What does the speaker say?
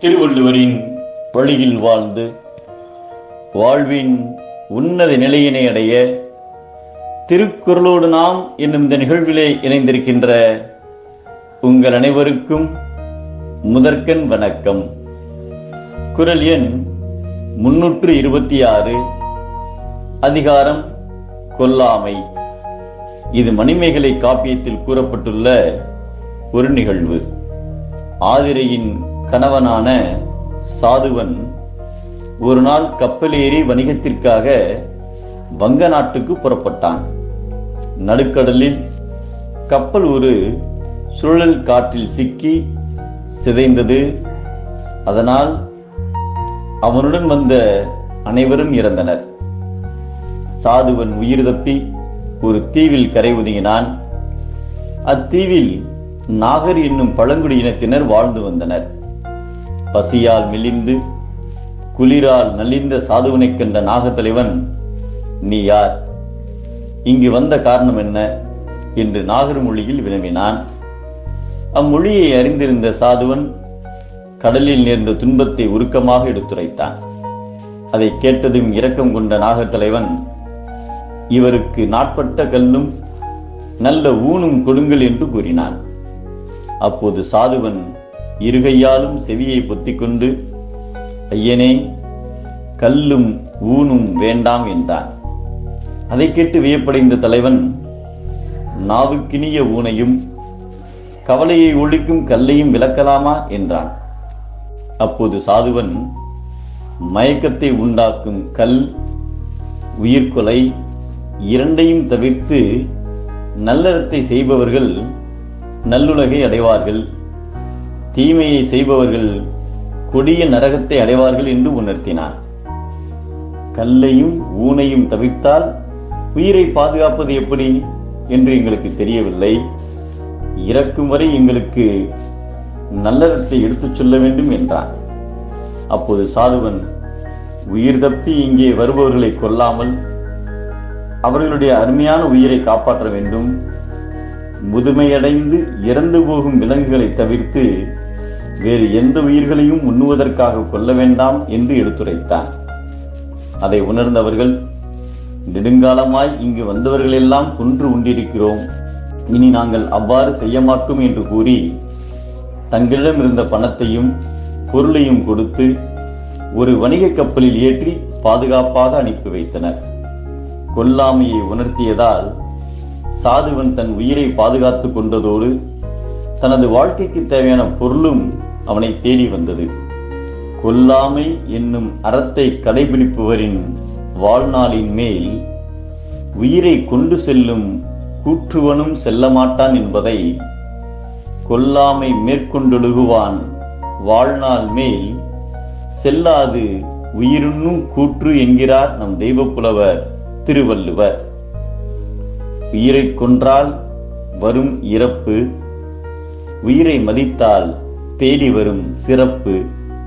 திருவள்ளுவரின் வழியில் வாழ்ந்து வாழ்வின் உன்னத நிலையினை அடைய திருக்குறளோடு நாம் என்னும் இந்த நிகழ்விலே இணைந்திருக்கின்ற உங்கள் அனைவருக்கும் முதற்கண் வணக்கம். குரல் எண் முன்னூற்று இருபத்தி ஆறு. அதிகாரம் கொல்லாமை. இது மணிமேகலை காப்பியத்தில் கூறப்பட்டுள்ள ஒரு நிகழ்வு. ஆதிரையின் கணவனான சாதுவன் ஒரு நாள் கப்பலேறி வணிகத்திற்காக வங்க நாட்டுக்கு புறப்பட்டான். நடுக்கடலில் கப்பல் ஒரு சுழல் காற்றில் சிக்கி சிதைந்தது. அதனால் அவனுடன் வந்த அனைவரும் இறந்தனர். சாதுவன் உயிர் தப்பி ஒரு தீவில் கரை ஒதுங்கினான். அத்தீவில் நாகர் என்னும் பழங்குடி இனத்தினர் வாழ்ந்து வந்தனர். பசியால் மெலிந்து குளிரால் நலிந்த சாதுவனைக் கண்ட நாகர் தலைவன் நீ யார்? இங்கு வந்த காரணம் என்ன? என்று நாகர் மொழியில் வினவினான். அம்மொழியை அறிந்திருந்த சாதுவன் கடலில் நேர்ந்த துன்பத்தை உருக்கமாக எடுத்துரைத்தான். அதை கேட்டதும் இரக்கம் கொண்ட நாகர் தலைவன் இவருக்கு நாட்பட்ட கல்லும் நல்ல ஊனும் கொடுங்கள் என்று கூறினான். அப்போது சாதுவன் இருகையாலும் செவியை பொத்திக்கொண்டு ஐயனே கல்லும் ஊனும் வேண்டாம் என்றான். அதை கேட்டு வியப்படைந்த தலைவன் நாவுக்கினிய ஊனையும் கவலையை ஒழிக்கும் கல்லையும் விளக்கலாமா? என்றான். அப்போது சாதுவன் மயக்கத்தை உண்டாக்கும் கல் உயிர்கொலை இரண்டையும் தவிர்த்து நல்லறத்தை செய்பவர்கள் நல்லுலகை அடைவார்கள். தீமையை செய்பவர்கள் கொடிய நரகத்தை அடைவார்கள் என்று உணர்த்தினான் கல்லையும் ஊனையும் தவிர்த்தால் உயிரை பாதுகாப்பது எப்படி என்று எங்களுக்கு தெரியவில்லை. இறக்கும் வரை எங்களுக்கு நல்லறத்தை எடுத்துச் சொல்ல வேண்டும் என்றான் அப்போது சாதுவன் உயிர் தப்பி இங்கே வருபவர்களை கொல்லாமல் அவர்களுடைய அருமையான உயிரை காப்பாற்ற வேண்டும். முதுமையடைந்து இறந்து போகும் விலங்குகளை தவிர்த்து வேறு எந்த உயிர்களையும் உண்ணுவதற்காக கொல்ல வேண்டாம் என்று எடுத்துரைத்தான் அதை உணர்ந்தவர்கள் நெடுங்காலமாய் இங்கு வந்தவர்களெல்லாம் கொன்று உண்டிருக்கிறோம். இனி நாங்கள் அவ்வாறு செய்ய மாட்டோம் என்று கூறி தங்களிடம் இருந்த பணத்தையும் பொருளையும் கொடுத்து ஒரு வணிக கப்பலில் ஏற்றி பாதுகாப்பாக அனுப்பி வைத்தனர். கொல்லாமையை உணர்த்தியதால் சாதுவன் தன் உயிரை பாதுகாத்துக் கொண்டதோடு தனது வாழ்க்கைக்கு தேவையான பொருளும் அவனை தேடி வந்தது. கொல்லாமை என்னும் அறத்தை கடைபிடிப்பவரின் வாழ்நாளின் மேல் உயிரை கொண்டு செல்லும் கூற்றுவனும் செல்ல மாட்டான் என்பதை கொல்லாமை மேற்கொண்டொழுகுவான். வாழ்நாள் மேல் செல்லாது உயிருண்ணும் கூற்று என்கிறார் நம் தெய்வப்புலவர் திருவள்ளுவர். உயிரை கொன்றால் வரும் இறப்பு உயிரை மதித்தால் தேடி வரும் சிறப்பு